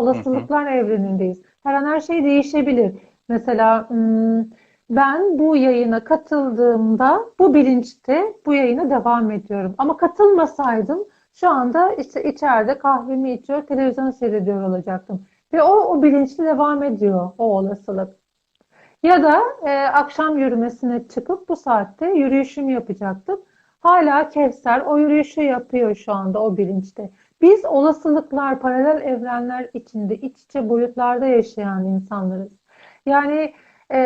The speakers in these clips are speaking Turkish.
olasılıklar evrenindeyiz. Her an her şey değişebilir. Mesela ben bu yayına katıldığımda bu bilinçte bu yayına devam ediyorum. Ama katılmasaydım şu anda işte içeride kahvemi içiyor, televizyon seyrediyor olacaktım. Ve o, o bilinçli devam ediyor o olasılık. Ya da e, akşam yürümesine çıkıp bu saatte yürüyüşümü yapacaktım. Hala Kevser o yürüyüşü yapıyor şu anda o bilinçte. Biz olasılıklar, paralel evrenler içinde, iç içe boyutlarda yaşayan insanlarız. Yani e,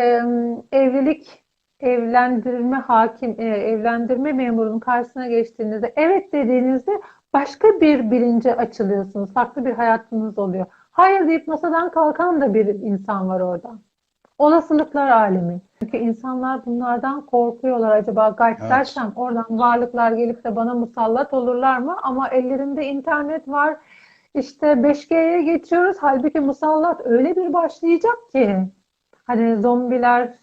evlilik, evlendirme hakim, e, evlendirme memurunun karşısına geçtiğinizde evet dediğinizde başka bir bilince açılıyorsunuz. Farklı bir hayatınız oluyor. Hayır deyip masadan kalkan da bir insan var orada. Olasılıklar alemi. Çünkü insanlar bunlardan korkuyorlar. Acaba gayb Evet. dersem oradan varlıklar gelip de bana musallat olurlar mı? Ama ellerinde internet var. İşte 5G'ye geçiyoruz. Halbuki musallat öyle bir başlayacak ki. Hani zombiler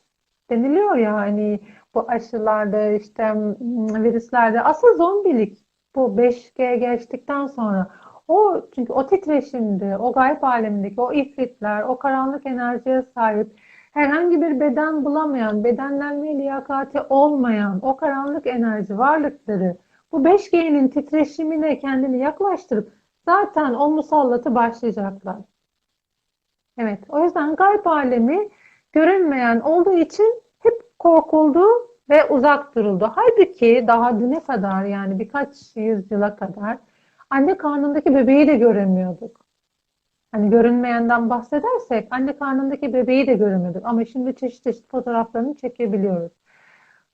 deniliyor ya hani bu aşılarda işte mm, virüslerde asıl zombilik bu 5G geçtikten sonra o çünkü o titreşimde o gayb alemindeki o ifritler o karanlık enerjiye sahip herhangi bir beden bulamayan bedenlenme liyakati olmayan o karanlık enerji varlıkları bu 5G'nin titreşimine kendini yaklaştırıp zaten o musallatı başlayacaklar. Evet, o yüzden gayb alemi görünmeyen olduğu için hep korkuldu ve uzak duruldu. Halbuki daha düne kadar yani birkaç yüzyıla kadar anne karnındaki bebeği de göremiyorduk. Hani görünmeyenden bahsedersek anne karnındaki bebeği de göremiyorduk. Ama şimdi çeşit çeşit fotoğraflarını çekebiliyoruz.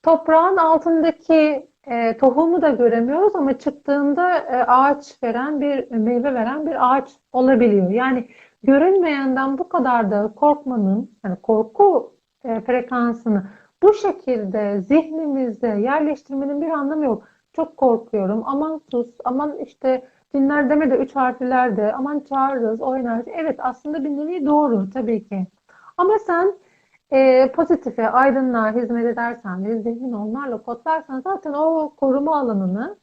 Toprağın altındaki e, tohumu da göremiyoruz ama çıktığında e, ağaç veren bir meyve veren bir ağaç olabiliyor. Yani görünmeyenden bu kadar da korkmanın, yani korku e, frekansını bu şekilde zihnimizde yerleştirmenin bir anlamı yok. Çok korkuyorum. Aman sus, aman işte dinler de üç harfler de, aman çağırırız o. Evet aslında bir nevi doğru tabii ki. Ama sen e, pozitife, aydınlığa hizmet edersen ve zihnin onlarla kodlarsan zaten o koruma alanını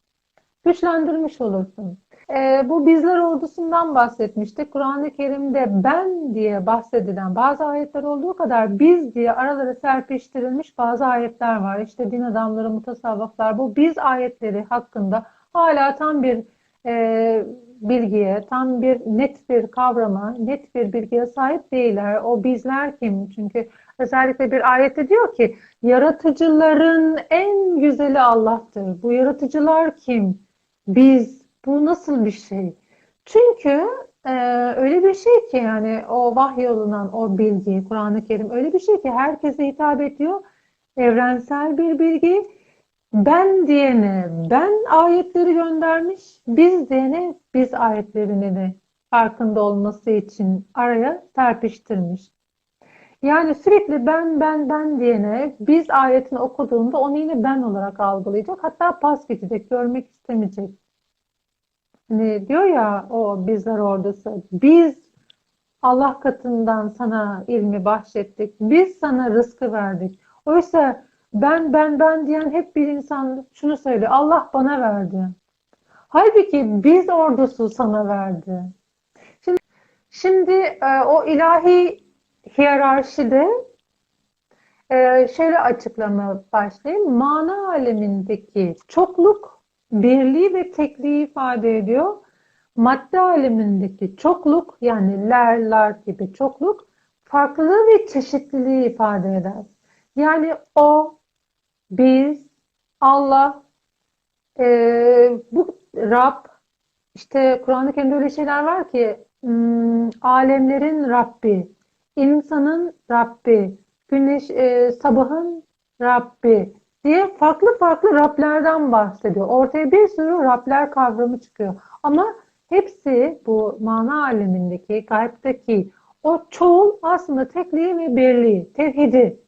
güçlendirmiş olursun. E, bu bizler ordusundan bahsetmiştik. Kur'an-ı Kerim'de ben diye bahsedilen bazı ayetler olduğu kadar biz diye aralara serpiştirilmiş bazı ayetler var. İşte din adamları, mutasavvıflar bu biz ayetleri hakkında hala tam bir e, bilgiye, tam bir net bir kavrama, net bir bilgiye sahip değiller. O bizler kim? Çünkü özellikle bir ayette diyor ki yaratıcıların en güzeli Allah'tır. Bu yaratıcılar kim? Biz. Bu nasıl bir şey? Çünkü e, öyle bir şey ki yani o vahyolunan o bilgi, Kur'an-ı Kerim öyle bir şey ki herkese hitap ediyor. Evrensel bir bilgi. Ben diyene ben ayetleri göndermiş, biz diyene biz ayetlerini de farkında olması için araya serpiştirmiş. Yani sürekli ben ben ben diyene biz ayetini okuduğunda onu yine ben olarak algılayacak. Hatta pas geçecek, görmek istemeyecek. Hani diyor ya o bizler ordusu. Biz Allah katından sana ilmi bahşettik. Biz sana rızkı verdik. Oysa ben ben ben diyen hep bir insan şunu söylüyor. Allah bana verdi. Halbuki biz ordusu sana verdi. Şimdi, şimdi e, o ilahi hiyerarşide e, şöyle açıklama başlayayım. Mana alemindeki çokluk birliği ve tekliği ifade ediyor. Madde alemindeki çokluk yani ler, lar gibi çokluk farklılığı ve çeşitliliği ifade eder. Yani o, biz, Allah, e, bu Rab, işte Kur'an-ı Kerim'de öyle şeyler var ki hmm, alemlerin Rabbi, insanın Rabbi, güneş, e, sabahın Rabbi diye farklı farklı Rablerden bahsediyor. Ortaya bir sürü Rabler kavramı çıkıyor. Ama hepsi bu mana alemindeki, gaybdeki o çoğul aslında tekliği ve birliği, tevhidi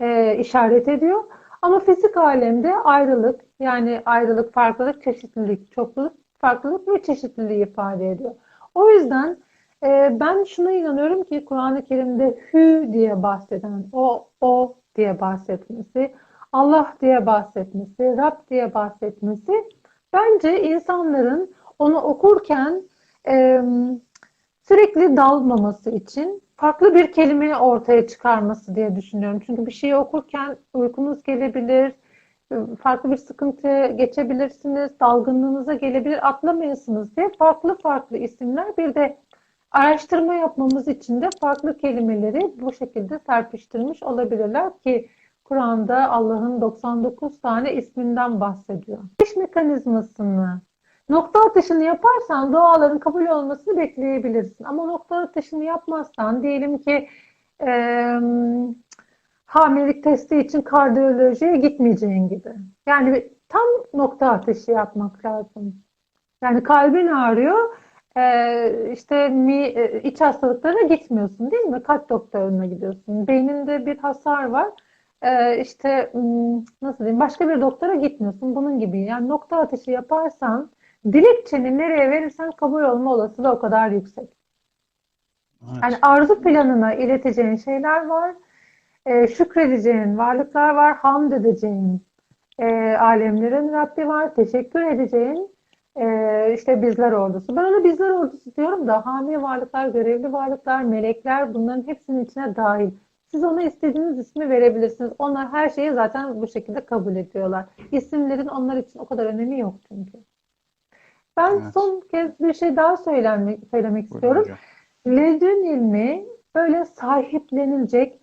e, işaret ediyor. Ama fizik alemde ayrılık, yani ayrılık, farklılık, çeşitlilik, çokluluk, farklılık ve çeşitliliği ifade ediyor. O yüzden e, ben şuna inanıyorum ki Kur'an-ı Kerim'de hü diye bahseden, o, o diye bahsetmesi, Allah diye bahsetmesi, Rab diye bahsetmesi bence insanların onu okurken e, sürekli dalmaması için farklı bir kelimeyi ortaya çıkarması diye düşünüyorum. Çünkü bir şeyi okurken uykunuz gelebilir, farklı bir sıkıntıya geçebilirsiniz, dalgınlığınıza gelebilir, atlamayasınız diye farklı farklı isimler bir de araştırma yapmamız için de farklı kelimeleri bu şekilde serpiştirmiş olabilirler ki Kur'an'da Allah'ın 99 tane isminden bahsediyor. İş mekanizmasını, nokta atışını yaparsan duaların kabul olmasını bekleyebilirsin. Ama nokta atışını yapmazsan diyelim ki eee hamilelik testi için kardiyolojiye gitmeyeceğin gibi. Yani tam nokta atışı yapmak lazım. Yani kalbin ağrıyor, eee, işte mi, e, iç hastalıklarına gitmiyorsun değil mi? Kalp doktoruna gidiyorsun. Beyninde bir hasar var. İşte nasıl diyeyim? Başka bir doktora gitmiyorsun. Bunun gibi. Yani nokta atışı yaparsan dilekçeni nereye verirsen kabul olma olasılığı o kadar yüksek. Evet. Yani arzu planına ileteceğin şeyler var. E, şükredeceğin varlıklar var. Hamd edeceğin e, alemlerin Rabbi var. Teşekkür edeceğin e, işte bizler ordusu. Ben ona bizler ordusu diyorum da hami varlıklar, görevli varlıklar, melekler bunların hepsinin içine dahil. Siz ona istediğiniz ismi verebilirsiniz. Onlar her şeyi zaten bu şekilde kabul ediyorlar. İsimlerin onlar için o kadar önemi yok çünkü. Ben Evet. son kez bir şey daha söylemek, söylemek Buyurun istiyorum. Ledün ilmi böyle sahiplenilecek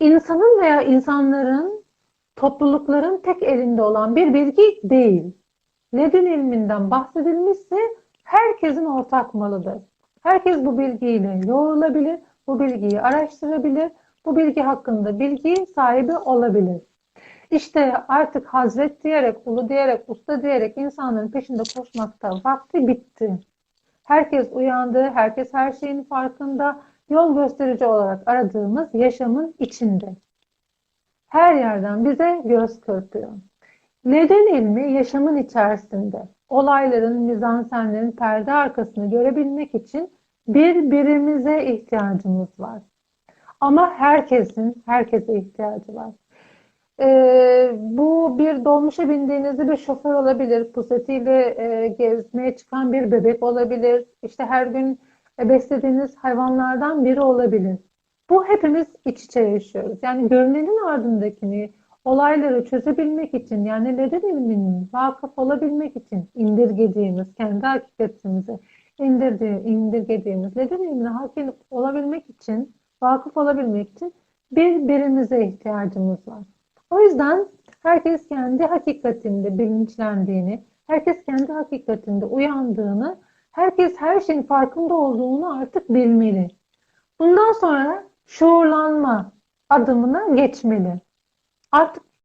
insanın veya insanların, toplulukların tek elinde olan bir bilgi değil. Ledün ilminden bahsedilmişse herkesin ortak malıdır. Herkes bu bilgiyle yoğrulabilir, bu bilgiyi araştırabilir, bu bilgi hakkında bilgi sahibi olabilir. İşte artık Hazret diyerek, ulu diyerek, usta diyerek insanların peşinde koşmakta vakti bitti. Herkes uyandı, herkes her şeyin farkında, yol gösterici olarak aradığımız yaşamın içinde. Her yerden bize göz kırpıyor. Neden ilmi yaşamın içerisinde, olayların, mizansenlerin perde arkasını görebilmek için birbirimize ihtiyacımız var. Ama herkesin, herkese ihtiyacı var. Ee, bu bir dolmuşa bindiğinizde bir şoför olabilir, pusetiyle e, gezmeye çıkan bir bebek olabilir, işte her gün e, beslediğiniz hayvanlardan biri olabilir. Bu hepimiz iç içe yaşıyoruz. Yani görünenin ardındakini, olayları çözebilmek için, yani neden ilminin vakıf olabilmek için indirgediğimiz, kendi hakikatimizi indirdiği, indirgediğimiz neden ilmine hakim olabilmek için, vakıf olabilmek için birbirimize ihtiyacımız var. O yüzden herkes kendi hakikatinde bilinçlendiğini, herkes kendi hakikatinde uyandığını, herkes her şeyin farkında olduğunu artık bilmeli. Bundan sonra şuurlanma adımına geçmeli. Artık